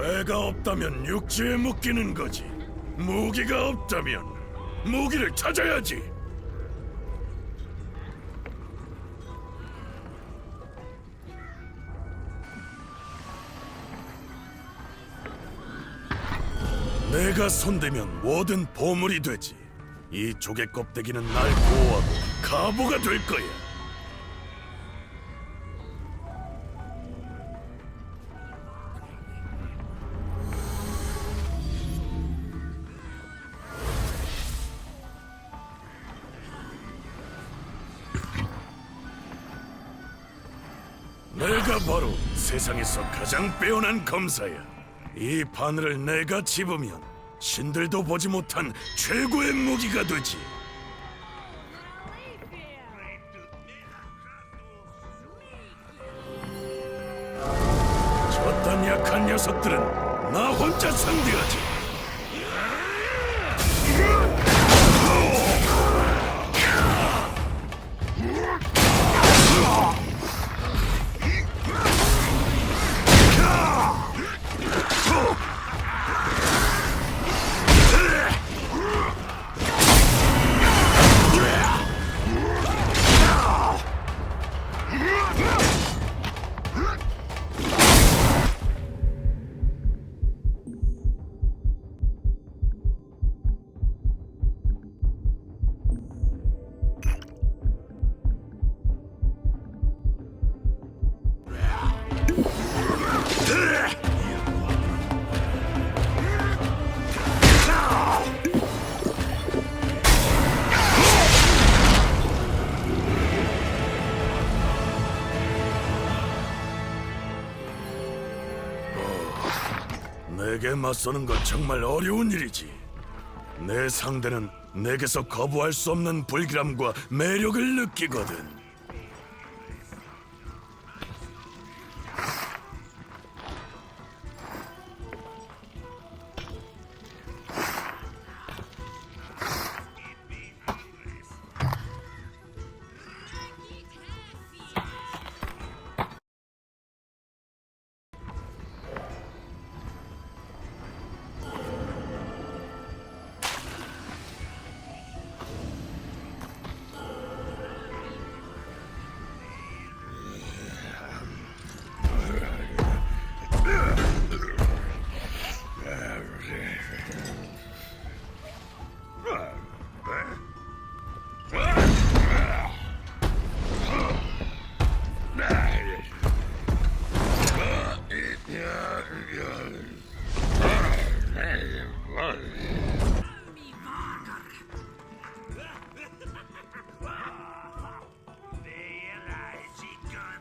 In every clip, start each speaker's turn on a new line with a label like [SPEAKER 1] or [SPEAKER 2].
[SPEAKER 1] 배가 없다면 육지에 묶이는 거지. 무기가 없다면 무기를 찾아야지. 내가 손대면 뭐든 보물이 되지. 이 조개 껍데기는 날 보호하고 가보가 될 거야. 내가 바로 세상에서 가장 빼어난 검사야. 이 바늘을 내가 집으면 신들도 보지 못한 최고의 무기가 되지. 저딴 약한 녀석들은 나 혼자 상대하지. 내게 맞서는 건 정말 어려운 일이지. 내 상대는 내게서 거부할 수 없는 불길함과 매력을 느끼거든.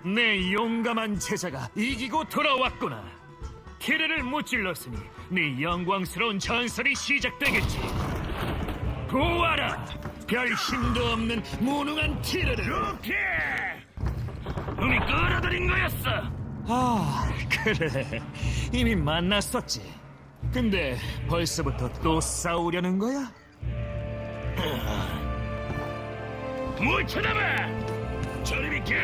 [SPEAKER 2] 내 용감한 제자가 이기고 돌아왔구나. 티르를 무찔렀으니 네 영광스러운 전설이 시작되겠지. 보아라, 별 힘도 없는 무능한 티르를. 이렇게 놈이 끌어들인 거였어. 아, 그래. 이미 만났었지. 근데 벌써부터 또 싸우려는 거야? 뭘 쳐다봐! 저리 비켜!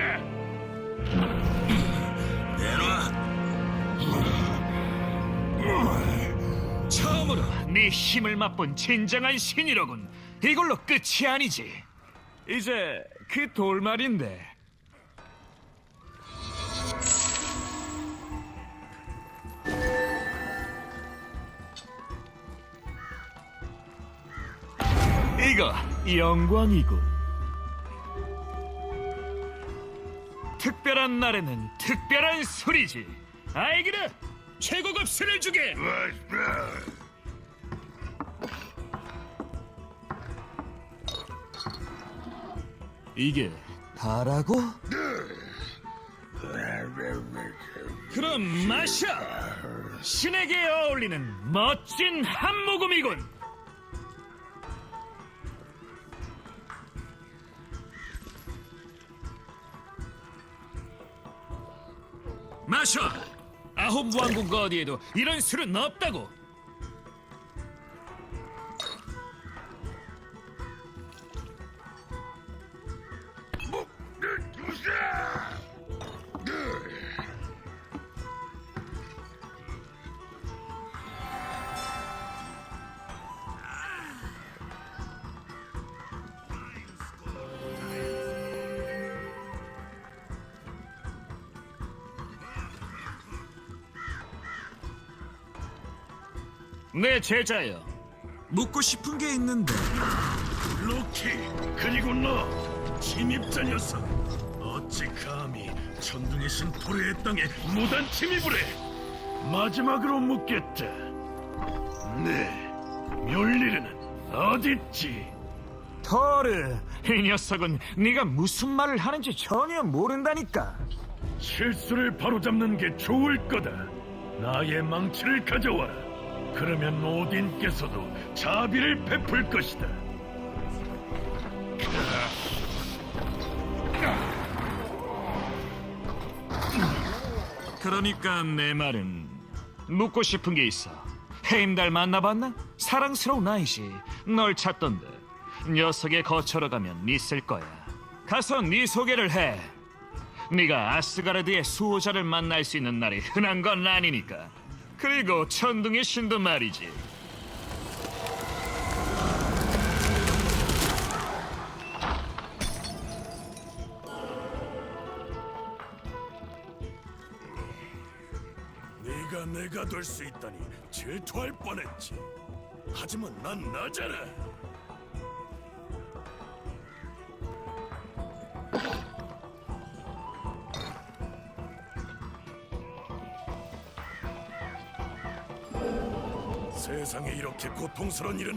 [SPEAKER 2] 처음으로 네 힘을 맛본 진정한 신이로군. 이걸로 끝이 아니지. 이제 그 돌말인데. 이거 영광이고. 특별한 날에는 특별한 술이지. 알기라 최고급 술을 주게. 이게 다라고? 그럼 마셔. 신에게 어울리는 멋진 한 모금이군. 마셔. 아홉 왕국 어디에도 이런 술은 없다고. 내 제자여.
[SPEAKER 3] 묻고 싶은 게 있는데.
[SPEAKER 1] 로키 그리고 너 침입자 녀석. 어찌 감히 천둥의 신 토르의 땅에 무단 침입을 해? 마지막으로 묻겠다. 네 멸리르는 어딨지?
[SPEAKER 2] 토르, 이 녀석은 네가 무슨 말을 하는지 전혀 모른다니까.
[SPEAKER 1] 실수를 바로잡는 게 좋을 거다. 나의 망치를 가져와라 그러면 오딘께서도 자비를 베풀 것이다
[SPEAKER 3] 그러니까
[SPEAKER 2] 내 말은 묻고 싶은 게 있어. 헤임달 만나봤나? 사랑스러운 아이지. 널 찾던데. 녀석의 거처로 가면 있을 거야. 가서 네 소개를 해. 네가 아스가르드의 수호자를 만날 수 있는 날이 흔한 건 아니니까. 그리고 천둥의 신도 말이지.
[SPEAKER 1] 네가 내가 될 수 있다니 질투할 뻔했지. 하지만 난 나잖아. 세상에 이렇게 고통스러운 일은